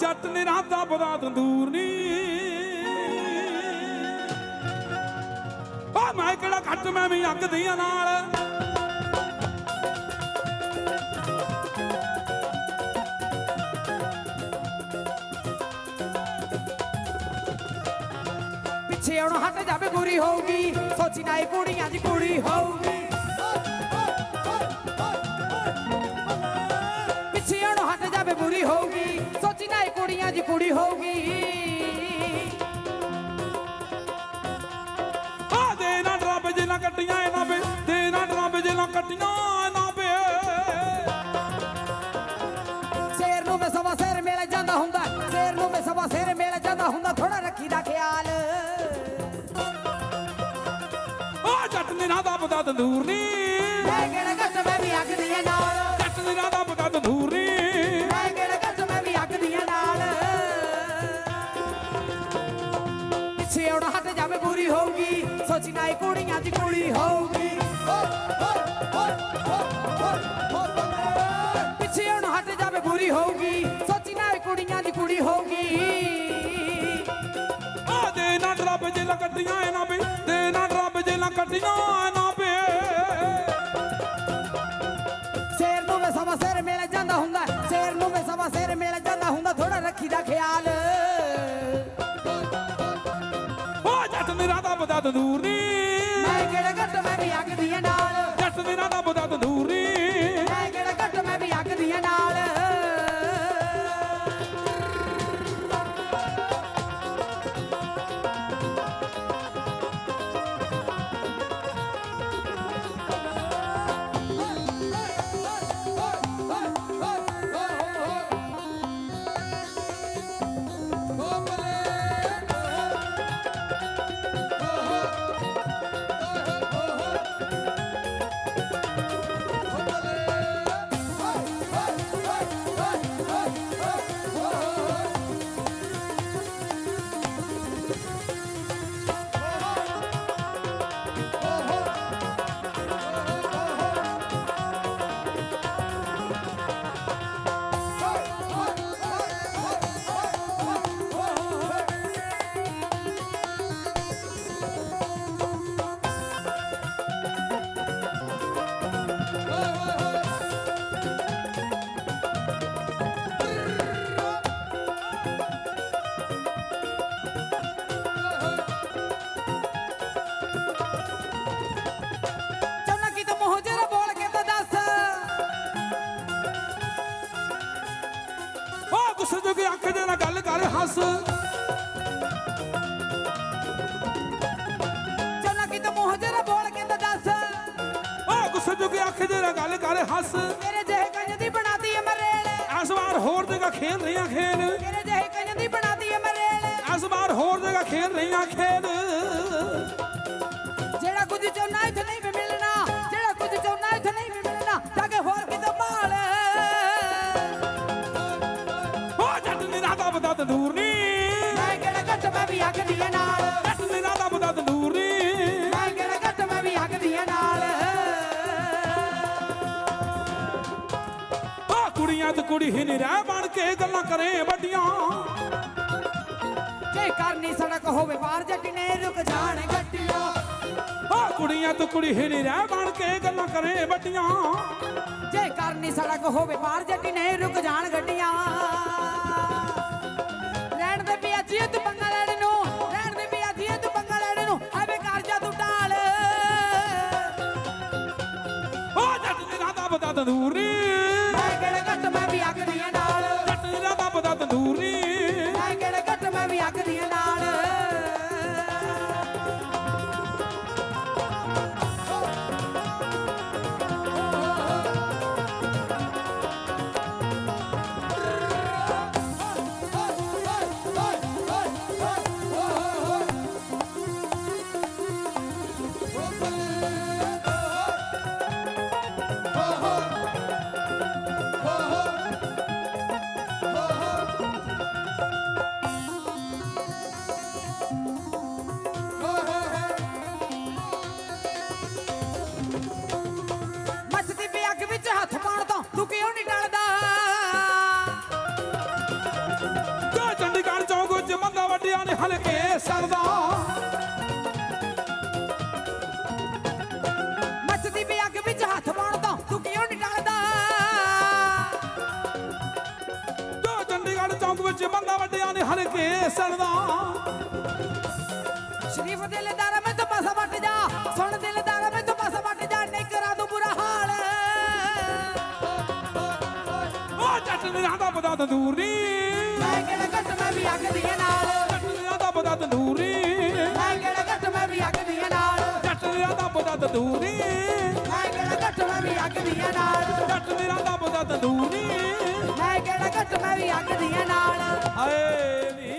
ਜੱਟ ਨਿਰਾਂ ਦਾ ਤੰਦੂਰ ਨੀ। ਓ ਮੈਂ ਕਿਹੜਾ ਘੱਟ, ਮੈਂ ਵੀ ਅੱਗ ਦੀਆਂ ਨਾਲ। ਪਿੱਛੇ ਹੁਣ ਹਟ ਜਾਵੇ ਬੁਰੀ ਹੋਊਗੀ, ਸੋਚੀ ਨਾ ਇਹ ਕੁੜੀਆਂ ਦੀ ਕੁੜੀ ਹੋਊਗੀ। ਪਿੱਛੇ ਹੁਣ ਹਟ ਜਾਵੇ ਬੁਰੀ ਹੋਊਗੀ ਕੁੜੀਆਂ ਦੀ ਕੁੜੀ ਹੋਊਗੀ। ਆ ਦੇ ਨਾ ਡਰਬ ਜੇ ਨਾ ਕੱਟੀਆਂ ਇਹਨਾਂ ਵੇ ਦੇ ਨਾ ਡਰਬ ਜੇ ਨਾ ਕੱਟੀਆਂ ਇਹਨਾਂ ਵੇ ਸ਼ੇਰ ਨੂੰ ਮੈਂ ਸਵਾ ਸਿਰ ਮੇਲ ਜਾਂਦਾ ਹੁੰਦਾ ਸ਼ੇਰ ਨੂੰ ਮੈਂ ਸਵਾ ਸਿਰ ਮੇਲ ਜਾਂਦਾ ਹੁੰਦਾ ਥੋੜਾ ਰੱਖੀ ਦਾ ਖਿਆਲ। ਓ ਜੱਟ ਨਿਰਾਂ ਦਾ ਬਦਾ ਤੰਦੂਰ ਨੀ। ਮੈਂ ਕਿਹੜਾ ਘੱਟ ਮੈਂ ਵੀ ਅੱਗ ਦੀਆਂ ਨਾਲ। ਜੱਟ ਨਿਰਾਂ ਦਾ ਬਦਾ ਤੰਦੂਰ ਪਿੱਛੇ ਹੁਣ ਹਟ ਜਾਵੇ ਬੁਰੀ ਹੋਊਗੀ। ਸੋਚੀ ਨਾ ਕੁੜੀਆਂ ਦੀ ਕੁੜੀ ਹੋਊਗੀ। ਪਿੱਛੇ ਹੁਣ ਹਟ ਜਾਵੇ ਬੁਰੀ ਹੋਊਗੀ। ਸੋਚੀ ਨਾ ਕੁੜੀਆਂ ਦੀ ਕੁੜੀ ਹੋਊਗੀ। ਆ ਦੇ ਨਾ ਡਰਬ ਜੇ ਨਾ ਕੱਟੀਆਂ ਇਹਨਾਂ ਵੇ ਦੇ ਨਾ ਡਰਬ ਜੇ ਕੱਟੀਆਂ ਇਹਨਾਂ ਵੇ ਸ਼ੇਰ ਨੂੰ ਮੈਂ ਸਵਾ ਸਿਰ ਮੇਲ ਨਿਰਾਂ ਦਾ ਬਦਾ ਜੋ ਕਿ ਅੱਖ ਦੇ ਨਾਲ ਗੱਲ ਕਰ ਹੱਸ। ਮੇਰੇ ਜਿਹੇ ਕੰਜ ਦੀ ਬਣਾਤੀ ਐ ਮਰੇਲ। ਇਸ ਵਾਰ ਹੋਰ ਜਗ੍ਹਾ ਖੇਲ ਰਹੀਆਂ ਖੇਲ ਮੇਰੇ ਜਿਹੇ ਕੰਜ ਦੀ ਬਣਾਤੀ ਐ ਮਰੇਲ। ਇਸ ਵਾਰ ਹੋਰ ਜਗ੍ਹਾ ਖੇਲ ਰਹੀਆਂ ਖੇਲ ਤੇ ਕੁੜੀ ਹੀ ਨੀ ਰਹਿ ਬਣ ਕੇ ਗੱਲਾਂ ਕਰੇ ਵੱਡੀਆਂ। ਜੇ ਕਰਨੀ ਸੜਕ ਹੋਵੇ ਪਾਰ ਜੱਟੀ ਨੇ ਰੁਕ ਜਾਣ ਗੱਡੀਆਂ ਓ ਕੁੜੀਆਂ ਤੇ ਕੁੜੀ ਹੀ ਨੀ ਰਹਿ ਬਣ ਕੇ ਗੱਲਾਂ ਕਰੇ ਵੱਡੀਆਂ। ਜੇ ਕਰਨੀ ਸੜਕ ਹੋਵੇ ਪਾਰ ਜੱਟੀ ਨੇ ਰੁਕ ਜਾਣ ਗੱਡੀਆਂ ਰਹਿਣ ਦੇ ਪਿਆ ਜੀ ਤੂੰ ਪੰਗਾ ਲੈਣ ਨੂੰ ਰਹਿਣ ਦੇ ਪਿਆ ਜੀ ਤੂੰ ਪੰਗਾ ਲੈਣ ਨੂੰ ਐਵੇਂ ਕਰ ਜਾ ਤੂੰ ਟਾਲ ਓ ਜੱਟ ਦਾ ਬਦਾ ਤੰਦੂਰ ਨੀ ਮੈਂ ਕਿਹੜੇ ਘੱਟ ਸਰਦਾ। ਮੱਚਦੀ ਵੀ ਅੱਗ ਵਿੱਚ ਹੱਥ ਪਾਉਣ ਤੂੰ ਕਿਉਂ ਨਹੀਂ ਟਲਦਾ ਜੋ ਚੰਡੀਗੜ੍ਹ ਚੌਂਕ ਵਿੱਚ ਮੰਗਾ ਵੱਡਿਆਂ ਨੇ ਹਲਕੇ ਸਰਦਾ। ਸ਼ਰੀਫ ਦਿਲਦਾਰ ਮੈਂ ਤੋਂ ਪਾਸਾ ਵੱਟ ਜਾ, ਸੁਣ ਦਿਲਦਾਰ ਮੈਂ ਤੋਂ ਪਾਸਾ ਵੱਟ ਜਾ ਨਹੀਂ ਕਰਾ ਦੂੰ ਬੁਰਾ ਹਾਲ। ਉਹ ਜੱਟ ਨੇ ਆਂਦਾ ਪਤਾ ਤੰਦੂਰੀ ਮੈਂ ਕਿਹੜਾ ਘੱਟ, ਮੈਂ ਵੀ ਅੱਗ ਦੀਆਂ ਨਾਲ। ਤੰਦੂਰੀ ਮੈਂ ਕਿਹੜਾ ਘੱਟ ਮੈਂ ਵੀ ਅੱਗ ਦੀਆਂ ਨਾਲ। ਜੱਟ ਆਂਦਾ ਪਤਾ ਤੰਦੂਰੀ ਮੈਂ ਕਿਹੜਾ ਘੱਟ ਮੈਂ ਵੀ ਅੱਗ ਦੀਆਂ ਨਾਲ। ਜੱਟ ਆਂਦਾ ਪਤਾ ਤੰਦੂਰੀ ਮੈਂ ਕਿਹੜਾ ਘੱਟ ਮੈਂ ਵੀ ਅੱਗ ਦੀਆਂ ਨਾਲ। ਹਾਏ ਨੀ।